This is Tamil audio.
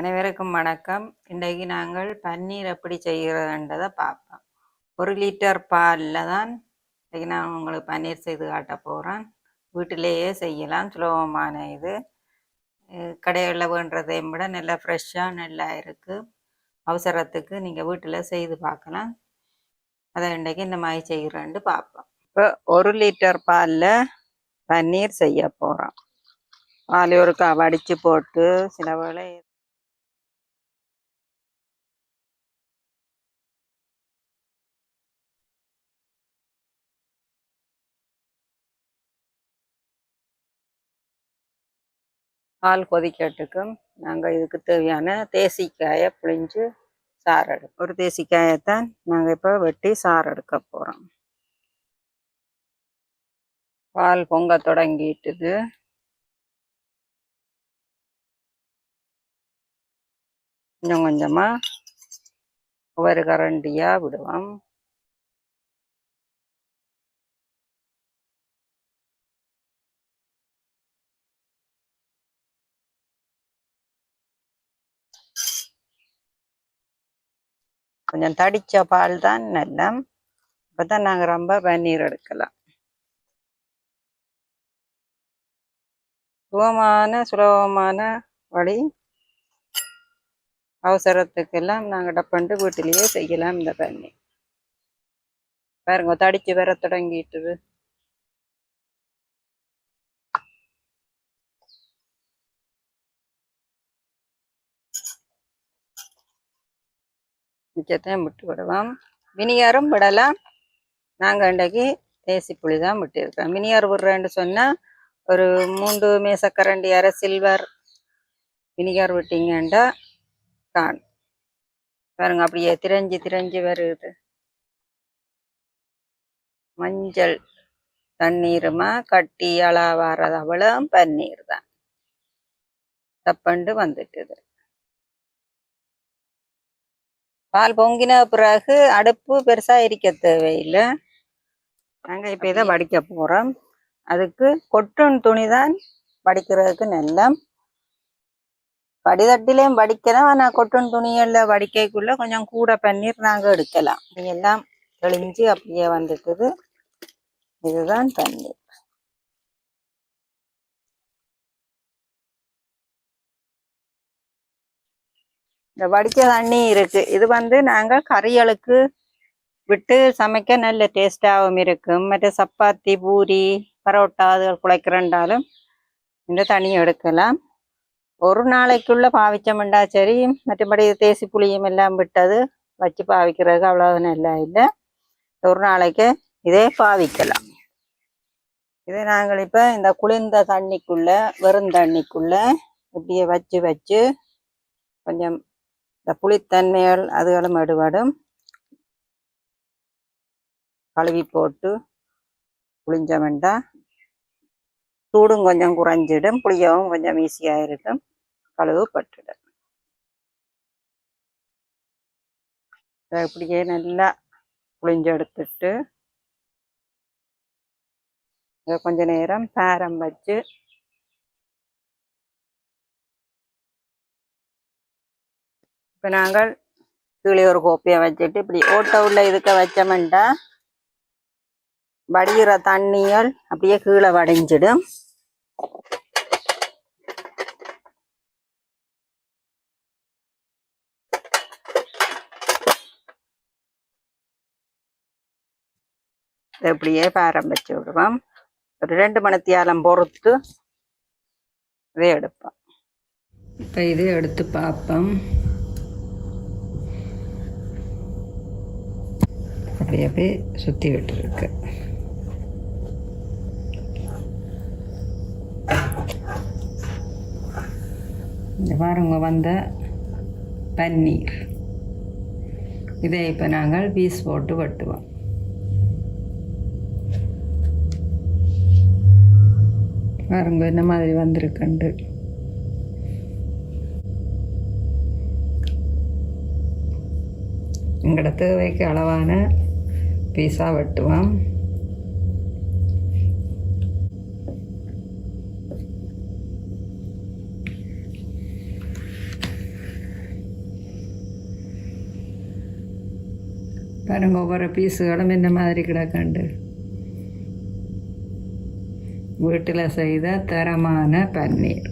அனைவருக்கும் வணக்கம். இன்றைக்கு நாங்கள் பன்னீர் எப்படி செய்கிறதுன்றதை பார்ப்போம். ஒரு லிட்டர் பாலில் தான் இன்றைக்கு நான் உங்களுக்கு பன்னீர் செய்து காட்ட போகிறேன் வீட்டிலேயே செய்யலாம். சுலபமான இது. கடைகளில் வேண்டதையும் விட நல்லா ஃப்ரெஷ்ஷாக நல்லா இருக்குது அவசரத்துக்கு நீங்கள் வீட்டில் செய்து பார்க்கலாம். அதை இன்றைக்கு இந்த மாதிரி செய்கிறேன்ட்டு பார்ப்போம். இப்போ ஒரு லிட்டர் பாலில் பன்னீர் செய்ய போகிறோம் பால் ஒரு வடித்து போட்டு சில வேளை பால் கொதிக்கட்டுக்கும் நாங்கள் இதுக்கு தேவையான தேசிக்காயை புழிஞ்சு சாறு எடு ஒரு தேசிக்காயைத்தான் நாங்கள் இப்போ வெட்டி சாறு எடுக்க போகிறோம் பால் பொங்க தொடங்கிட்டுது. கொஞ்சம் கொஞ்சமாக ஒவ்வொரு கரண்டியாக விடுவோம். கொஞ்சம் தடித்த பால் தான் நல்ல அப்பதான் தான் நாங்கள் ரொம்ப பன்னீர் எடுக்கலாம். சுகமான சுலபமான வழி அவசரத்துக்கெல்லாம் நாங்கள் டப்பண்டு வீட்டிலேயே செய்யலாம் இந்த பன்னீர். பாருங்க தடிச்சு வர தொடங்கிட்டுது. மிச்சத்தையும் விட்டு விடுவோம் வினிகரும் விடலாம். நாங்கள் இன்றைக்கு தேசி புளி தான் விட்டுருக்கோம் மினியார் விடுறேன்னு சொன்னால் ஒரு மூன்று மேசக்கரண்டி அரை சில்வர் வினிகர் விட்டிங்கண்டா காணும். பாருங்க அப்படியே திரஞ்சு திரஞ்சு வருது. மஞ்சள் தண்ணீருமா கட்டி அளவாரது வர்றது அவ்வளோ பன்னீர் தான். தப்பண்டு வந்துட்டுது. பால் பொங்கின பிறகு அடுப்பு பெருசா எரிக்க தேவையில்லை. நாங்கள் இப்போ இதை வடிக்க போகிறோம் அதுக்கு கொட்டன் துணி தான் வடிக்கிறதுக்கு நல்ல வடிதட்டிலையும் வடிக்கலாம். ஆனால் கொட்டன் துணிகளில் வடிக்கைக்குள்ள கொஞ்சம் கூட பன்னீர் நாங்கள் எடுக்கலாம். எல்லாம் தெளிஞ்சு அப்படியே வந்துட்டுது. இதுதான் தண்ணீர். இந்த வடிச்ச தண்ணி இருக்கு. இது வந்து நாங்கள் கறிகளுக்கு விட்டு சமைக்க நல்ல டேஸ்டாகவும் இருக்கும். மற்ற சப்பாத்தி பூரி பரோட்டா அது குழைக்கிறண்டாலும் இந்த தண்ணி எடுக்கலாம். ஒரு நாளைக்குள்ள பாவிச்சோம்டா சரி. மற்றபடி தேசி புளியும் எல்லாம் விட்டது. வச்சு பாவிக்கிறதுக்கு அவ்வளோ நல்லா இல்லை. ஒரு நாளைக்கு இதே பாவிக்கலாம். இதை நாங்கள் இப்போ இந்த குளிர்ந்த தண்ணிக்குள்ள வெறும் தண்ணிக்குள்ள இப்படியே வச்சு வச்சு கொஞ்சம் இந்த புளித்தன்மைகள் அதுகளும் எடுபடும். கழுவி போட்டு புளிஞ்ச வேண்டாம் சூடும் கொஞ்சம் குறைஞ்சிடும் புளியவும் கொஞ்சம் ஈஸியாக இருக்கும். கழுவு பட்டுடும். இப்படியே நல்லா புளிஞ்செடுத்துட்டு கொஞ்ச நேரம் பேரம் வச்சு இப்போ நாங்கள் கீழே ஒரு கோப்பையை வச்சுட்டு இப்படி ஓட்ட உள்ள இதுக்க வச்சோமெண்டா வடிகிற தண்ணிகள் அப்படியே கீழே வடிஞ்சிடும். இப்படியே பாரம்பிச்சு விடுவோம். ஒரு ரெண்டு மணித்தியாலம் பொறுத்து இதை எடுப்போம். இப்போ இது எடுத்து பார்ப்போம். அப்படியே அப்படியே சுற்றி விட்டுருக்கு. இந்த பாருங்க வந்த பன்னீர். இதை இப்போ நாங்கள் பீஸ் போட்டு வெட்டுவோம். பாருங்க என்ன மாதிரி வந்திருக்குண்டு எங்களோட தேவைக்கு அளவான பீஸாக வெட்டுவேன் பாருங்கள் ஒவ்வொரு பீஸுகளும் இந்த மாதிரி கிடக்கண்டு. வீட்டில் செய்த தரமான பன்னீர்.